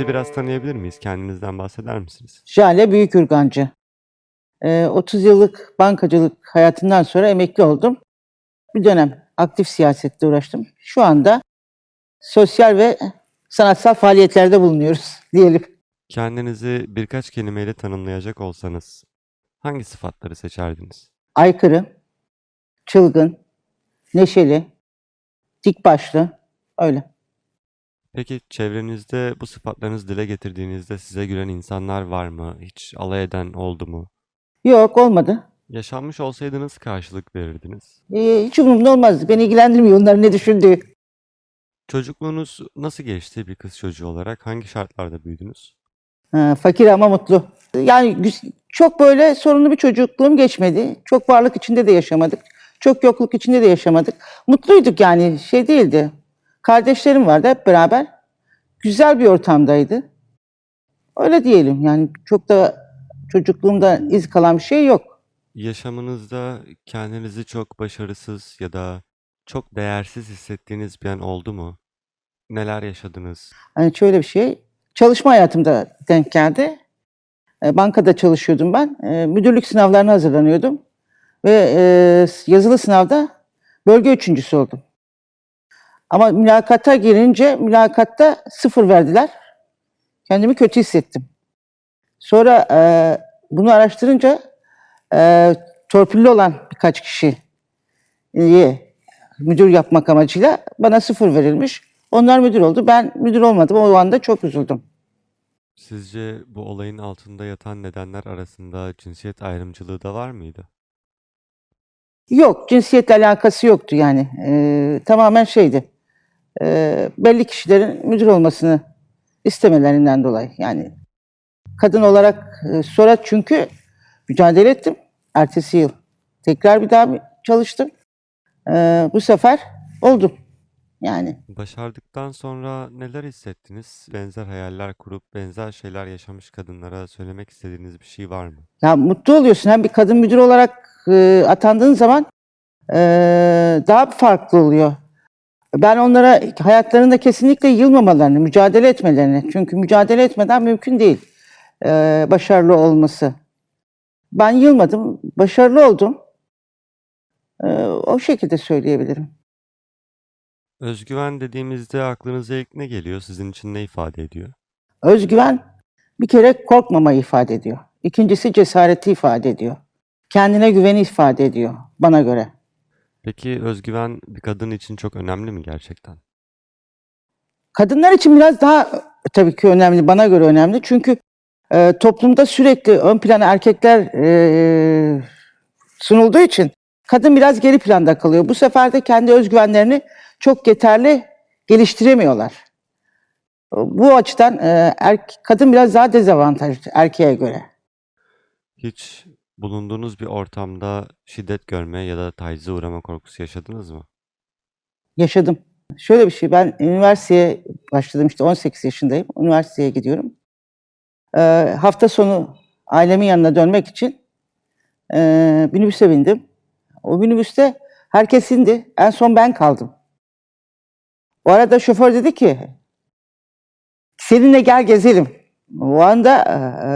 Sizi biraz tanıyabilir miyiz? Kendinizden bahseder misiniz? Jale Büyükürgancı. Ee, 30 yıllık bankacılık hayatından sonra emekli oldum. Bir dönem aktif siyasette uğraştım. Şu anda sosyal ve sanatsal faaliyetlerde bulunuyoruz diyelim. Kendinizi birkaç kelimeyle tanımlayacak olsanız hangi sıfatları seçerdiniz? Aykırı, çılgın, neşeli, dik başlı, öyle. Peki çevrenizde bu sıfatlarınızı dile getirdiğinizde size gülen insanlar var mı? Hiç alay eden oldu mu? Yok olmadı. Yaşanmış olsaydınız karşılık verirdiniz. Ee, hiç umurumda olmazdı. Beni ilgilendirmiyor onların ne düşündüğü. Çocukluğunuz nasıl geçti bir kız çocuğu olarak? Hangi şartlarda büyüdünüz? Ha, fakir ama mutlu. Yani güz- çok böyle sorunlu bir çocukluğum geçmedi. Çok varlık içinde de yaşamadık. Çok yokluk içinde de yaşamadık. Mutluyduk yani şey değildi. Kardeşlerim vardı hep beraber. Güzel bir ortamdaydı. Öyle diyelim yani çok da çocukluğumda iz kalan bir şey yok. Yaşamınızda kendinizi çok başarısız ya da çok değersiz hissettiğiniz bir an oldu mu? Neler yaşadınız? Hani şöyle bir şey. Çalışma hayatımda denk geldi. E, Bankada çalışıyordum ben. E, Müdürlük sınavlarına hazırlanıyordum. Ve e, yazılı sınavda bölge üçüncüsü oldum. Ama mülakata girince mülakatta sıfır verdiler. Kendimi kötü hissettim. Sonra e, bunu araştırınca e, torpilli olan birkaç kişiyi müdür yapmak amacıyla bana sıfır verilmiş. Onlar müdür oldu. Ben müdür olmadım. O anda çok üzüldüm. Sizce bu olayın altında yatan nedenler arasında cinsiyet ayrımcılığı da var mıydı? Yok, cinsiyetle alakası yoktu yani. Ee, tamamen şeydi. Ee, belli kişilerin müdür olmasını istemelerinden dolayı. Yani kadın olarak e, sonra çünkü mücadele ettim. Ertesi yıl tekrar bir daha bir çalıştım. Ee, bu sefer oldum. Yani Başardıktan sonra neler hissettiniz? Benzer hayaller kurup benzer şeyler yaşamış kadınlara söylemek istediğiniz bir şey var mı? Ya mutlu oluyorsun. Hem bir kadın müdür olarak e, atandığın zaman e, daha farklı oluyor. Ben onlara hayatlarında kesinlikle yılmamalarını, mücadele etmelerini. Çünkü mücadele etmeden mümkün değil e, başarılı olması. Ben yılmadım, başarılı oldum. E, o şekilde söyleyebilirim. Özgüven dediğimizde aklınıza ilk ne geliyor? Sizin için ne ifade ediyor? Özgüven bir kere korkmamayı ifade ediyor. İkincisi cesareti ifade ediyor. Kendine güveni ifade ediyor bana göre. Peki özgüven bir kadın için çok önemli mi gerçekten? Kadınlar için biraz daha tabii ki önemli, bana göre önemli. Çünkü e, toplumda sürekli ön plana erkekler e, sunulduğu için kadın biraz geri planda kalıyor. Bu sefer de kendi özgüvenlerini çok yeterli geliştiremiyorlar. Bu açıdan e, erk- kadın biraz daha dezavantajlı erkeğe göre. Hiç bulunduğunuz bir ortamda şiddet görme ya da tacize uğrama korkusu yaşadınız mı? Yaşadım. Şöyle bir şey, ben üniversiteye başladım işte 18 yaşındayım. Üniversiteye gidiyorum. Ee, hafta sonu ailemin yanına dönmek için e, minibüse bindim. O minibüste herkes indi. En son ben kaldım. O arada şoför dedi ki seninle gel gezelim. O anda e, e,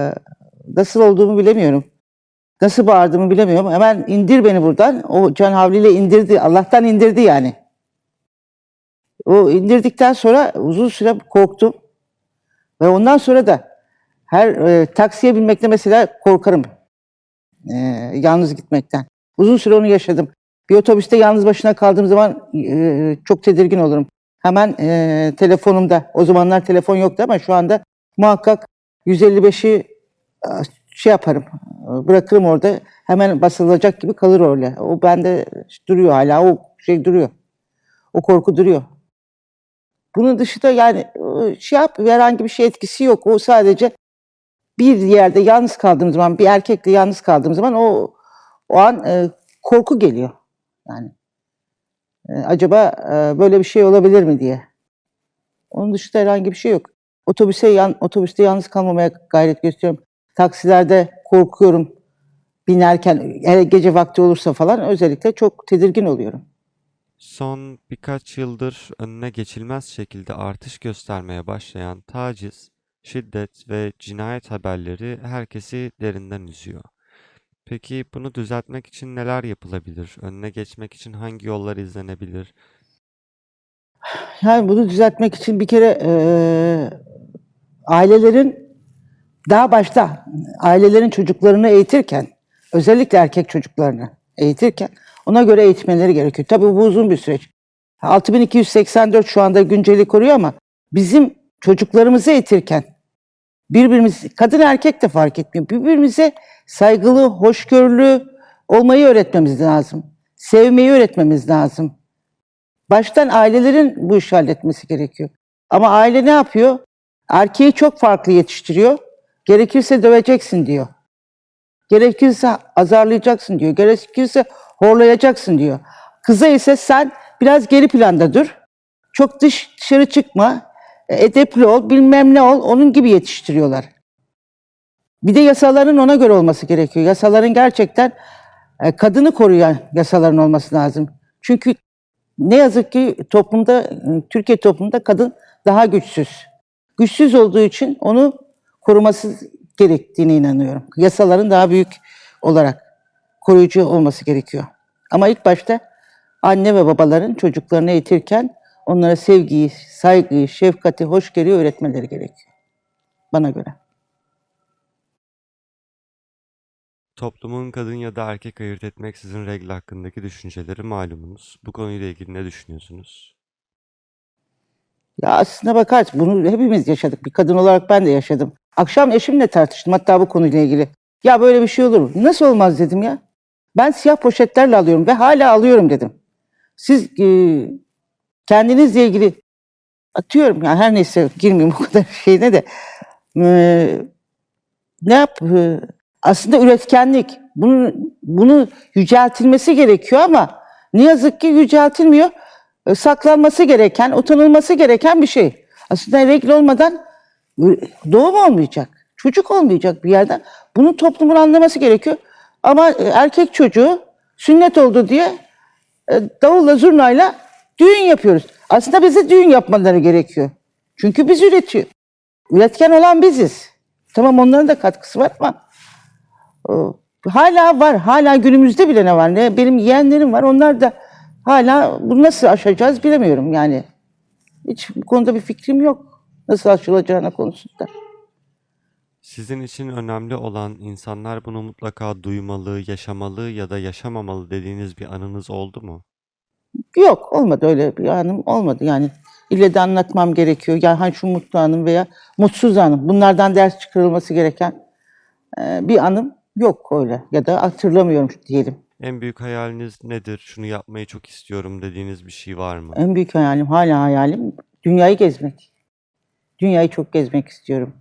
nasıl olduğumu bilemiyorum. Nasıl bağırdığımı bilemiyorum. Hemen indir beni buradan. O can havliyle indirdi. Allah'tan indirdi yani. O indirdikten sonra uzun süre korktum. Ve ondan sonra da her e, taksiye binmekte mesela korkarım. E, yalnız gitmekten. Uzun süre onu yaşadım. Bir otobüste yalnız başına kaldığım zaman e, çok tedirgin olurum. Hemen e, telefonumda, o zamanlar telefon yoktu ama şu anda muhakkak 155'i e, şey yaparım, bırakırım orada. Hemen basılacak gibi kalır öyle. O bende duruyor hala, o şey duruyor. O korku duruyor. Bunun dışında yani e, şey yap herhangi bir şey etkisi yok. O sadece bir yerde yalnız kaldığım zaman, bir erkekle yalnız kaldığım zaman o o an e, korku geliyor. Yani e, acaba e, böyle bir şey olabilir mi diye. Onun dışında herhangi bir şey yok. Otobüse yan, otobüste yalnız kalmamaya gayret gösteriyorum. Taksilerde korkuyorum. Binerken hele gece vakti olursa falan özellikle çok tedirgin oluyorum. Son birkaç yıldır önüne geçilmez şekilde artış göstermeye başlayan taciz şiddet ve cinayet haberleri herkesi derinden üzüyor. Peki bunu düzeltmek için neler yapılabilir? Önüne geçmek için hangi yollar izlenebilir? Yani bunu düzeltmek için bir kere eee, ailelerin daha başta ailelerin çocuklarını eğitirken özellikle erkek çocuklarını eğitirken ona göre eğitmeleri gerekiyor. Tabii bu uzun bir süreç. 6284 şu anda günceli koruyor ama bizim çocuklarımızı eğitirken birbirimiz kadın erkek de fark etmiyor. Birbirimize saygılı, hoşgörülü olmayı öğretmemiz lazım. Sevmeyi öğretmemiz lazım. Baştan ailelerin bu işi halletmesi gerekiyor. Ama aile ne yapıyor? Erkeği çok farklı yetiştiriyor. Gerekirse döveceksin diyor. Gerekirse azarlayacaksın diyor. Gerekirse horlayacaksın diyor. Kıza ise sen biraz geri planda dur. Çok dış dışarı çıkma. e, Edepli ol, bilmem ne ol. Onun gibi yetiştiriyorlar. Bir de yasaların ona göre olması gerekiyor. Yasaların gerçekten e, kadını koruyan yasaların olması lazım. Çünkü ne yazık ki toplumda, Türkiye toplumunda kadın daha güçsüz. Güçsüz olduğu için onu koruması gerektiğine inanıyorum. Yasaların daha büyük olarak koruyucu olması gerekiyor. Ama ilk başta anne ve babaların çocuklarını eğitirken onlara sevgiyi, saygıyı, şefkati, hoşgörüyü öğretmeleri gerekiyor. Bana göre. Toplumun kadın ya da erkek ayırt etmeksizin regl hakkındaki düşünceleri malumunuz. Bu konuyla ilgili ne düşünüyorsunuz? Ya aslına bakarsan bunu hepimiz yaşadık. Bir kadın olarak ben de yaşadım. Akşam eşimle tartıştım hatta bu konuyla ilgili. Ya böyle bir şey olur mu? Nasıl olmaz dedim ya. Ben siyah poşetlerle alıyorum ve hala alıyorum dedim. Siz e, kendinizle ilgili atıyorum yani her neyse girmeyeyim o kadar şeyine de. E, ne yap? e, aslında üretkenlik. Bunu, bunu yüceltilmesi gerekiyor ama ne yazık ki yüceltilmiyor. E, saklanması gereken, utanılması gereken bir şey. Aslında regl olmadan doğum olmayacak. Çocuk olmayacak bir yerden. Bunu toplumun anlaması gerekiyor. Ama e, erkek çocuğu sünnet oldu diye e, davulla zurnayla düğün yapıyoruz. Aslında bize düğün yapmaları gerekiyor. Çünkü biz üretiyor. Üretken olan biziz. Tamam onların da katkısı var ama hala var. Hala günümüzde bile ne var? Ne benim yeğenlerim var. Onlar da hala bunu nasıl aşacağız bilemiyorum yani. Hiç bu konuda bir fikrim yok. Nasıl aşılacağına konusunda. Sizin için önemli olan insanlar bunu mutlaka duymalı, yaşamalı ya da yaşamamalı dediğiniz bir anınız oldu mu? Yok olmadı öyle bir anım olmadı yani. İlle de anlatmam gerekiyor. Ya hani şu mutlu anım veya mutsuz anım. Bunlardan ders çıkarılması gereken e, bir anım yok öyle. Ya da hatırlamıyorum diyelim. En büyük hayaliniz nedir? Şunu yapmayı çok istiyorum dediğiniz bir şey var mı? En büyük hayalim, hala hayalim dünyayı gezmek. Dünyayı çok gezmek istiyorum.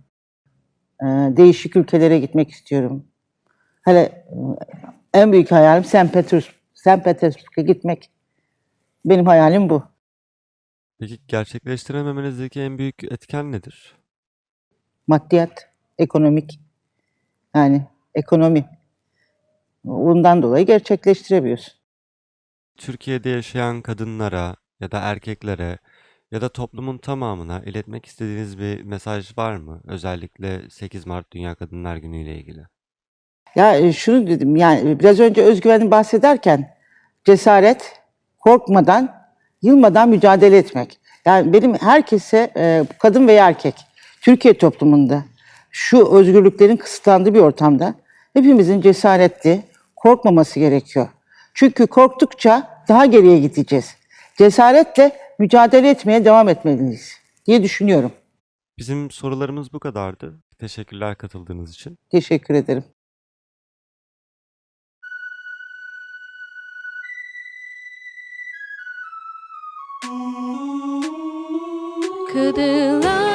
Ee, değişik ülkelere gitmek istiyorum. Hele e, en büyük hayalim St. Petersburg, St. Petersburg'a gitmek. Benim hayalim bu. Peki gerçekleştirememenizdeki en büyük etken nedir? Maddiyat, ekonomik. Yani ekonomi. Bundan dolayı gerçekleştiremiyoruz. Türkiye'de yaşayan kadınlara ya da erkeklere ya da toplumun tamamına iletmek istediğiniz bir mesaj var mı? Özellikle 8 Mart Dünya Kadınlar Günü ile ilgili. Ya e, şunu dedim yani biraz önce özgüveni bahsederken cesaret, korkmadan, yılmadan mücadele etmek. Yani benim herkese e, kadın veya erkek Türkiye toplumunda şu özgürlüklerin kısıtlandığı bir ortamda hepimizin cesaretli, korkmaması gerekiyor. Çünkü korktukça daha geriye gideceğiz. Cesaretle mücadele etmeye devam etmeliyiz diye düşünüyorum. Bizim sorularımız bu kadardı. Teşekkürler katıldığınız için. Teşekkür ederim. Kadınlar